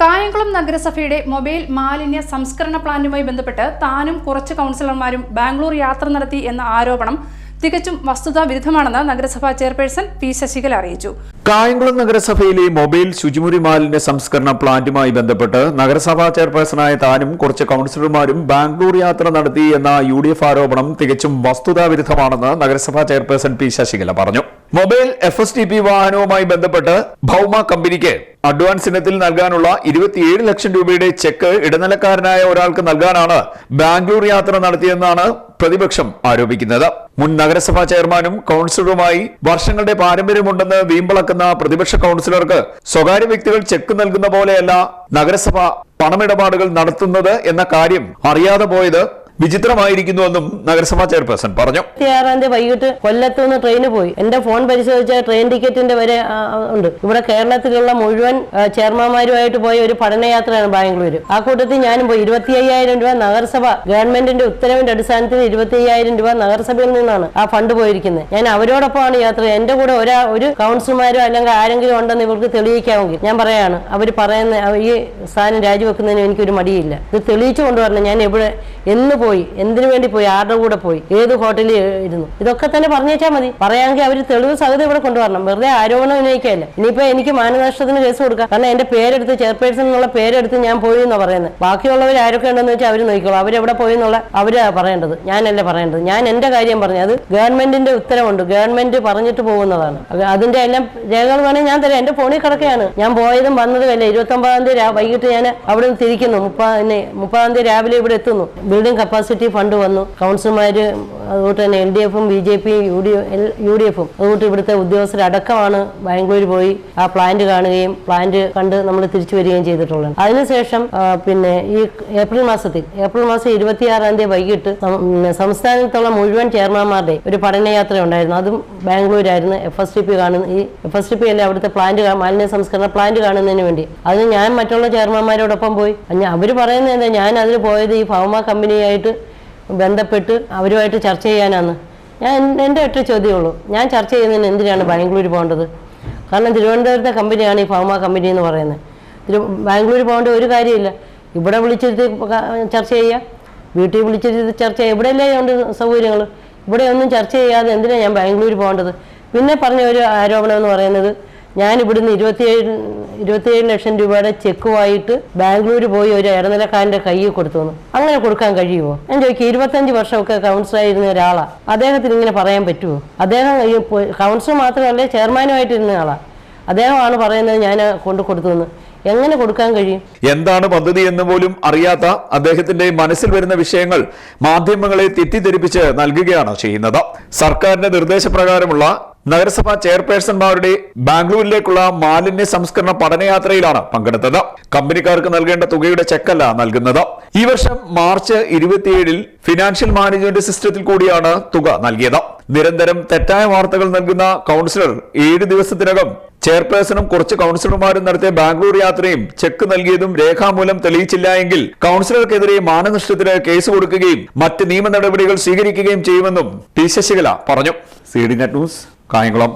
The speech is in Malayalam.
കായംകുളം നഗരസഭയുടെ മൊബൈൽ മാലിന്യ സംസ്കരണ പ്ലാന്റുമായി ബന്ധപ്പെട്ട് താനും കുറച്ച് കൗൺസിലർമാരും ബാംഗ്ലൂർ യാത്ര നടത്തി എന്ന ആരോപണം തികച്ചും വസ്തുതാ വിരുദ്ധമാണെന്ന് നഗരസഭാ ചെയർപേഴ്സൺ പി ശശികല അറിയിച്ചു. കായംകുളം നഗരസഭയിലെ മൊബൈൽ ശുചിമുറി മാലിന്യ സംസ്കരണ പ്ലാന്റുമായി ബന്ധപ്പെട്ട് നഗരസഭാ ചെയർപേഴ്സണായ താനും കുറച്ച് കൌൺസിലർമാരും ബാംഗ്ലൂർ യാത്ര നടത്തി എന്ന യു ആരോപണം തികച്ചും വസ്തുതാ വിരുദ്ധമാണെന്ന് നഗരസഭാ ചെയർപേഴ്സൺ പി ശശികല പറഞ്ഞു. Mobile F S T P വാഹനവുമായി ബന്ധപ്പെട്ട് ഭൗമ കമ്പനിക്ക് അഡ്വാൻസ് ഇനത്തിൽ നൽകാനുള്ള ഇരുപത്തിയേഴ് ലക്ഷം രൂപയുടെ ചെക്ക് ഇടനിലക്കാരനായ ഒരാൾക്ക് നൽകാനാണ് ബാംഗ്ലൂർ യാത്ര നടത്തിയെന്നാണ് പ്രതിപക്ഷം ആരോപിക്കുന്നത്. മുൻ നഗരസഭാ ചെയർമാനും കൌൺസിലറുമായി വർഷങ്ങളുടെ പാരമ്പര്യമുണ്ടെന്ന് വീമ്പിളക്കുന്ന പ്രതിപക്ഷ കൌൺസിലർക്ക് സ്വകാര്യ വ്യക്തികൾ ചെക്ക് നൽകുന്ന പോലെയല്ല നഗരസഭ പണമിടപാടുകൾ നടത്തുന്നത് എന്ന കാര്യം അറിയാതെ പോയത് വിചിത്രമായിരിക്കുന്നുവെന്നും നഗരസഭാ ചെയർപേഴ്സൺ പറഞ്ഞു. ആറാം തീയതി വൈകിട്ട് കൊല്ലത്തു നിന്ന് ട്രെയിന് പോയി. എന്റെ ഫോൺ പരിശോധിച്ച ട്രെയിൻ ടിക്കറ്റിന്റെ വരെ ഉണ്ട്. ഇവിടെ കേരളത്തിലുള്ള മുഴുവൻ ചെയർമാന്മാരുമായിട്ട് പോയ ഒരു പഠനയാത്രയാണ് ബാംഗ്ലൂർ ആ കൂട്ടത്തിൽ ഞാനും പോയി. ഇരുപത്തി അയ്യായിരം രൂപ നഗരസഭ ഗവൺമെന്റിന്റെ ഉത്തരവിന്റെ അടിസ്ഥാനത്തിൽ ഇരുപത്തി അയ്യായിരം രൂപ നഗരസഭയിൽ നിന്നാണ് ആ ഫണ്ട് പോയിരിക്കുന്നത്. ഞാൻ അവരോടൊപ്പമാണ് യാത്ര എന്റെ കൂടെ ഒരാ ഒരു കൗൺസിലർമാരോ അല്ലെങ്കിൽ ആരെങ്കിലും ഉണ്ടെന്ന് ഇവർക്ക് തെളിയിക്കാമെങ്കിൽ ഞാൻ പറയാണ് അവർ പറയുന്ന ഈ സ്ഥാനം രാജിവെക്കുന്നതിന് എനിക്കൊരു മടിയില്ല. ഇത് തെളിയിച്ചു കൊണ്ടുവരണം. ഞാൻ എവിടെ എന്ന് പോയി എന്തിനു വേണ്ടി പോയി? ആരുടെ കൂടെ പോയി? ഏത് ഹോട്ടലിൽ ഇരുന്നു? ഇതൊക്കെ തന്നെ പറഞ്ഞേച്ചാൽ മതി. പറയാമെങ്കിൽ അവർ തെളിവ് സഹിതം ഇവിടെ കൊണ്ടുവരണം. വെറുതെ ആരോപണം ഉന്നയിക്കല്ല ഇനിയിപ്പോ എനിക്ക് മാനനഷ്ടത്തിന് കേസ് കൊടുക്കാം. കാരണം എന്റെ പേരെടുത്ത് ചെയർപേഴ്സൺ എന്നുള്ള പേരെടുത്ത് ഞാൻ പോയി എന്നാ പറയുന്നത്. ബാക്കിയുള്ളവർ ആരൊക്കെ ഉണ്ടെന്ന് വെച്ചാൽ അവർ നോക്കിക്കോളൂ. അവരെവിടെ പോയി എന്നുള്ള അവരാ പറയേണ്ടത്. ഞാനല്ലേ പറയേണ്ടത്. ഞാൻ എന്റെ കാര്യം പറഞ്ഞു അത് ഗവൺമെന്റിന്റെ ഉത്തരവുണ്ട്. ഗവൺമെന്റ് പറഞ്ഞിട്ട് പോകുന്നതാണ്. അത് അതിന്റെ എല്ലാം രേഖകൾ വേണേൽ ഞാൻ തരാം. എന്റെ ഫോണിൽ കിടക്കുകയാണ്. ഞാൻ പോയതും വന്നതും അല്ല ഇരുപത്തി ഒമ്പതാം തീയതി വൈകിട്ട് ഞാൻ അവിടെ നിന്ന് തിരിക്കുന്നു മുപ്പതിന് മുപ്പതാം തീയതി രാവിലെ ഇവിടെ എത്തുന്നു. ബിൽഡിംഗ് കപ്പാസിറ്റി ഫണ്ട് വന്നു. കൗൺസിലർമാര് അതുകൊണ്ട് തന്നെ എൽ ഡി എഫും ബി ജെ പിയും യു ഡി യു ഡി എഫും അതുകൊണ്ട് ഇവിടുത്തെ ഉദ്യോഗസ്ഥരടക്കമാണ് ബാംഗ്ലൂർ പോയി ആ പ്ലാന്റ് കാണുകയും പ്ലാന്റ് കണ്ട് നമ്മൾ തിരിച്ചു വരികയും ചെയ്തിട്ടുള്ളത്. അതിനുശേഷം പിന്നെ ഈ ഏപ്രിൽ മാസത്തിൽ ഏപ്രിൽ മാസം ഇരുപത്തിയാറാം തീയതി വൈകിട്ട് സംസ്ഥാനത്തുള്ള മുഴുവൻ ചെയർമാൻമാരുടെ ഒരു പഠനയാത്ര ഉണ്ടായിരുന്നു. അതും ബാംഗ്ലൂരായിരുന്നു. എഫ് എസ് ടി പി കാണുന്ന ഈ എഫ് എസ് ടി പി അല്ലെ അവിടുത്തെ പ്ലാന്റ് മാലിന്യ സംസ്കരണ പ്ലാന്റ് കാണുന്നതിന് വേണ്ടി. അതിന് ഞാൻ മറ്റുള്ള ചെയർമാൻമാരോടൊപ്പം പോയി. അവർ പറയുന്നത് എന്താ? ഞാൻ അതിന് പോയത് ഈ ഫൗമ കമ്പനിയായിട്ട് ബന്ധപ്പെട്ട് അവരുമായിട്ട് ചർച്ച ചെയ്യാനാണ്. ഞാൻ എന്റെ ഒറ്റ ചോദ്യമുള്ളൂ ഞാൻ ചർച്ച ചെയ്യുന്നതിന് എന്തിനാണ് ബാംഗ്ലൂർ പോകേണ്ടത്? കാരണം തിരുവനന്തപുരത്തെ കമ്പനിയാണ് ഈ ഫാമ കമ്പനി എന്ന് പറയുന്നത്. തിരു ബാംഗ്ലൂർ പോകേണ്ട ഒരു കാര്യമില്ല. ഇവിടെ വിളിച്ചിരുത്തി ചർച്ച ചെയ്യുക വീട്ടിൽ വിളിച്ചിരുത്തി ചർച്ച ചെയ്യുക ഇവിടെയല്ലേ ഉണ്ട് സൗകര്യങ്ങൾ ഇവിടെ ഒന്നും ചർച്ച ചെയ്യാതെ എന്തിനാണ് ഞാൻ ബാംഗ്ലൂർ പോകേണ്ടത്? പിന്നെ പറഞ്ഞ ഒരു ആരോപണം എന്ന് പറയുന്നത് ഞാൻ ഇവിടുന്ന് ഇരുപത്തിയേഴ് ഇരുപത്തിയേഴ് ലക്ഷം രൂപയുടെ ചെക്കുമായിട്ട് ബാംഗ്ലൂർ പോയി ഒരു ഇടനിലക്കാരന്റെ കയ്യിൽ കൊടുത്തു വന്നു അങ്ങനെ കൊടുക്കാൻ കഴിയുമോ? ഞാൻ ചോദിക്കും ഇരുപത്തഞ്ച് വർഷമൊക്കെ കൗൺസിലായിരുന്ന ഒരാളാണ് അദ്ദേഹത്തിന് ഇങ്ങനെ പറയാൻ പറ്റുമോ അദ്ദേഹം കൗൺസിലർ മാത്രമല്ല ചെയർമാനുമായിട്ടിരുന്ന ആളാണ് അദ്ദേഹമാണ് പറയുന്നത് ഞാൻ കൊണ്ട് കൊടുത്തു എന്ന് എങ്ങനെ കൊടുക്കാൻ കഴിയും? എന്താണ് പദ്ധതി എന്ന് പോലും അറിയാത്ത അദ്ദേഹത്തിന്റെ മനസ്സിൽ വരുന്ന വിഷയങ്ങൾ മാധ്യമങ്ങളെ തെറ്റിദ്ധരിപ്പിച്ച് നൽകുകയാണ് ചെയ്യുന്നത്. സർക്കാരിന്റെ നിർദ്ദേശപ്രകാരമുള്ള നഗരസഭാ ചെയർപേഴ്സൺമാരുടെ ബാംഗ്ലൂരിലേക്കുള്ള മാലിന്യ സംസ്കരണ പഠനയാത്രയിലാണ് പങ്കെടുത്തത്. കമ്പനിക്കാർക്ക് നൽകേണ്ട തുകയുടെ ചെക്കല്ല നൽകുന്നത്. ഈ വർഷം മാർച്ച് ഇരുപത്തിയേഴിൽ ഫിനാൻഷ്യൽ മാനേജ്മെന്റ് സിസ്റ്റത്തിൽ കൂടിയാണ് തുക നൽകിയത്. നിരന്തരം തെറ്റായ വാർത്തകൾ നൽകുന്ന കൗൺസിലർ ഏഴ് ദിവസത്തിനകം ചെയർപേഴ്സണും കുറച്ച് കൗൺസിലർമാരും നടത്തിയ ബാംഗ്ലൂർ യാത്രയും ചെക്ക് നൽകിയതും രേഖാമൂലം തെളിയിച്ചില്ല എങ്കിൽ കൗൺസിലർക്കെതിരെ മാനനഷ്ടത്തിന് കേസ് കൊടുക്കുകയും മറ്റ് നിയമ നടപടികൾ സ്വീകരിക്കുകയും ചെയ്യുമെന്നും ടി ശശികല പറഞ്ഞു. C D net news. Kayamkulam